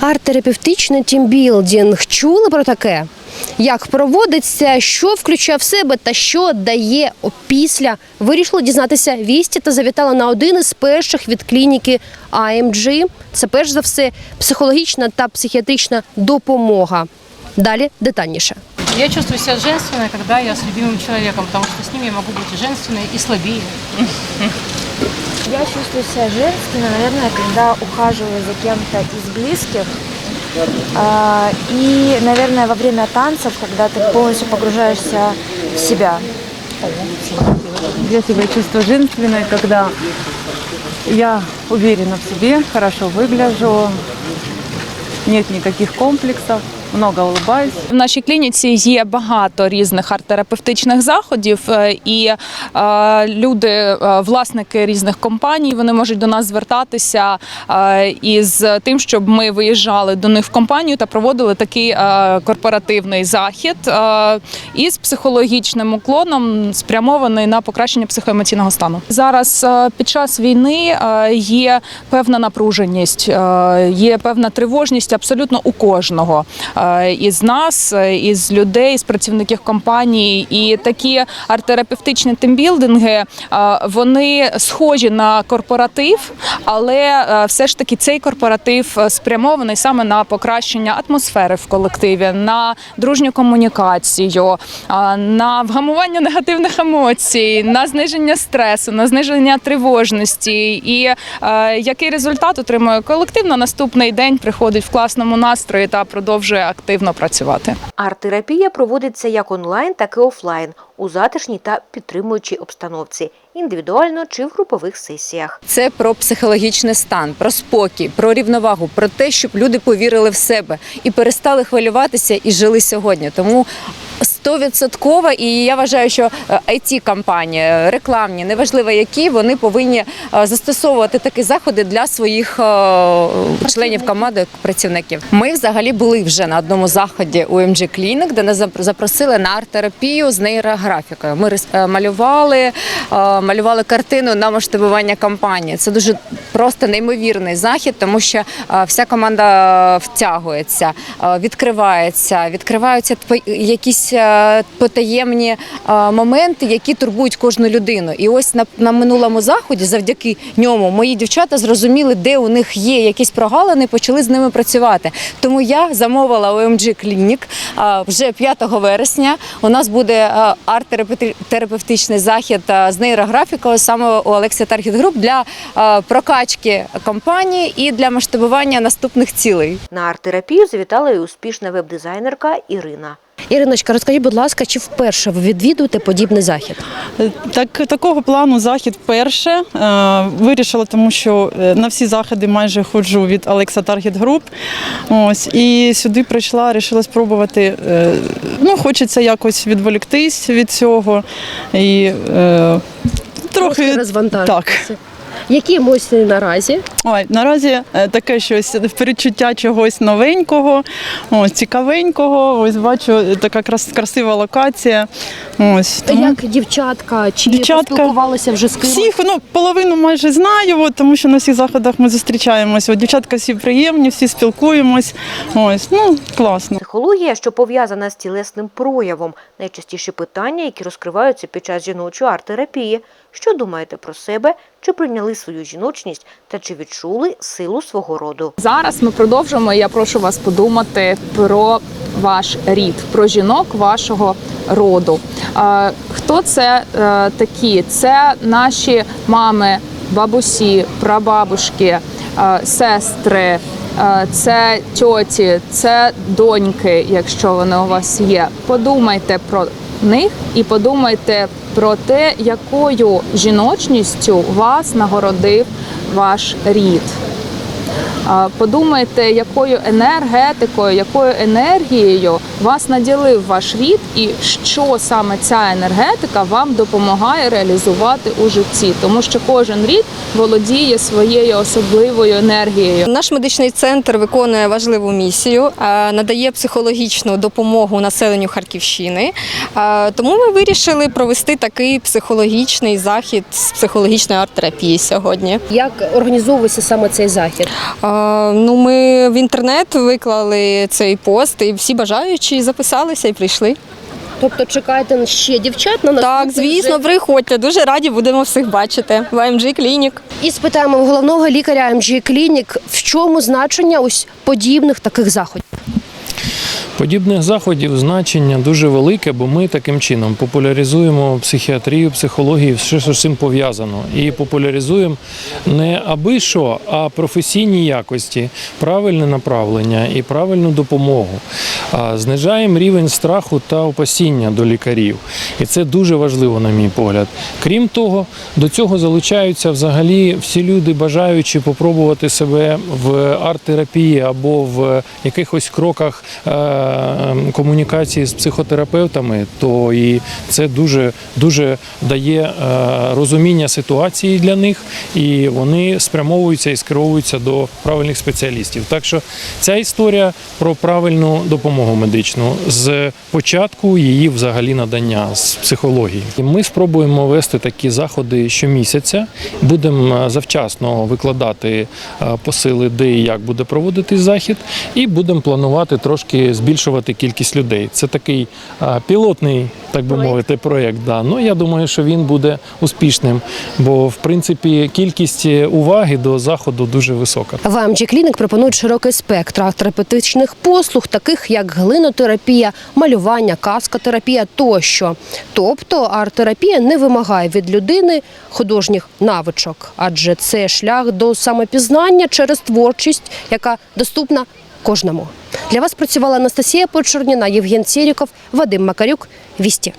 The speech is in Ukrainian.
Арт-терапевтичний тімбілдинг. Чули про таке? Як проводиться, що включає в себе та що дає опісля? Вирішили дізнатися вісті та завітала на один із перших від клініки AMG. Це перш за все психологічна та психіатрична допомога. Далі детальніше. Я чувствую себя женственной, когда я с любимым человеком, потому что с ним я могу быть женственной, и слабее. Я чувствую себя женственно, наверное, когда ухаживаю за кем-то из близких. А, И, наверное, во время танцев, когда ты полностью погружаешься в себя. Я себя чувствую женственной, когда я уверена в себе, хорошо выгляжу, нет никаких комплексов, много улыбаюсь. В нашій клініці є багато різних арт-терапевтичних заходів, е, і е, люди, е, власники різних компаній, вони можуть до нас звертатися із тим, щоб ми виїжджали до них в компанію та проводили такий корпоративний захід із психологічним уклоном, спрямований на покращення психоемоційного стану. Зараз під час війни є певна напруженість, є певна тривожність абсолютно у кожного із нас, е, із людей, з працівників компанії. І такі арт-терапевтичні тимбілдинги е, вони схожі на корпоратив, але е, все ж таки цей корпоратив е, спрямований саме на покращення атмосфери в колективі, на дружню комунікацію, е, на вгамування негативних емоцій, на зниження стресу, на зниження тривожності. І е, який результат отримує колектив на наступний день приходить в класному настрої та продовжує активно працювати. Арт-терапія проводиться як онлайн, так і офлайн у затишній та підтримуючій обстановці, індивідуально чи в групових сесіях. Це про психологічний стан, про спокій, про рівновагу, про те, щоб люди повірили в себе і перестали хвилюватися і жили сьогодні. Тому стовідсотково, і я вважаю, що it компанії рекламні, неважливо які, вони повинні е, застосовувати такі заходи для своїх е, членів команди працівників. Ми взагалі були вже на одному заході у MG Clinic, де нас запросили на арт-терапію з нейрографікою. Ми е, малювали, е, малювали картину на масштабування кампанії. Це дуже просто неймовірний захід, тому що е, вся команда втягується, е, відкривається, відкриваються якісь е, потаємні е, моменти, які турбують кожну людину. І ось на, на минулому заході, завдяки ньому, мої дівчата зрозуміли, де у них є якісь прогалини, почали з ними працювати. Тому я замовила MG Clinic е, вже 5 вересня. У нас буде е, арт-терапевтичний захід з нейрографікою саме у Олексія Таргет Груп для прокачки компанії і для масштабування наступних цілей. На арт-терапію завітала і успішна веб-дизайнерка Ірина. Іриночка, розкажіть, будь ласка, чи вперше ви відвідуєте подібний захід? Так, такого плану захід вперше е, вирішила, тому що е, на всі заходи майже ходжу від Алекса Таргет Груп. Ось і сюди прийшла, вирішила спробувати. е, Ну, хочеться якось відволіктись від цього і е, Трохи трохи розвантажитися. Які емоції наразі? Ой, наразі е, таке щось передчуття чогось новенького, ось, цікавенького. Ось бачу, е, така крас- красива локація. Ось тому Як дівчатка, чи Дівчатка. поспілкувалися вже з ким? всіх, ну половину майже знаю, от, тому що на всіх заходах ми зустрічаємось. От, дівчатка всі приємні, всі спілкуємось. Ось, ну класно. Психологія, що пов'язана з тілесним проявом, найчастіші питання, які розкриваються під час жіночої арт-терапії. Що думаєте про себе? Чи прийняли свою жіночність та чи відчули силу свого роду? Зараз ми продовжимо. Я прошу вас подумати про ваш рід, про жінок вашого роду. Хто це е, такі? Це наші мами, бабусі, прабабушки, е, сестри. Е, Це тьоті, це доньки, якщо вони у вас є. Подумайте про них і подумайте про те, якою жіночністю вас нагородив ваш рід. Подумайте, якою енергетикою, якою енергією вас наділив ваш рід, і що саме ця енергетика вам допомагає реалізувати у житті, тому що кожен рід володіє своєю особливою енергією. Наш медичний центр виконує важливу місію, надає психологічну допомогу населенню Харківщини. Тому ми вирішили провести такий психологічний захід з психологічної арт-терапії сьогодні. Як організовується саме цей захід? Е, ну, ми в інтернет виклали цей пост, і всі бажаючі записалися і прийшли. Тобто чекаєте ще дівчат на нас? Так, звісно, приходьте. Дуже раді будемо всіх бачити. В АМГ клінік. І спитаємо головного лікаря АМГ Клінік, в чому значення ось подібних таких заходів. Подібних заходів значення дуже велике, бо ми таким чином популяризуємо психіатрію, психологію, все, що з цим пов'язано. І популяризуємо не аби що, а професійні якості, правильне направлення і правильну допомогу. Знижаємо рівень страху та опасіння до лікарів. І це дуже важливо, на мій погляд. Крім того, до цього залучаються взагалі всі люди, бажаючи попробувати себе в арт-терапії або в якихось кроках е, комунікації з психотерапевтами, то і це дуже, дуже дає е, розуміння ситуації для них, і вони спрямовуються і скеровуються до правильних спеціалістів. Так що ця історія про правильну допомогу медичну з початку її взагалі надання з психології. Ми спробуємо вести такі заходи щомісяця. Будемо е, завчасно викладати е, посили, де і як буде проводитись захід, і будемо планувати трошки збільшувати кількість людей. Це такий е, пілотний, так би мовити, проєкт. Да. Ну я думаю, що він буде успішним, бо в принципі кількість уваги до заходу дуже висока. В АМЖ Клінік пропонують широкий спектр терапевтичних послуг, таких як глинотерапія, малювання, каскотерапія тощо. Тобто арт-терапія не вимагає від людини художніх навичок, адже це шлях до самопізнання через творчість, яка доступна кожному. Для вас працювала Анастасія Почорніна, Євген Цєріков, Вадим Макарюк. Вісті.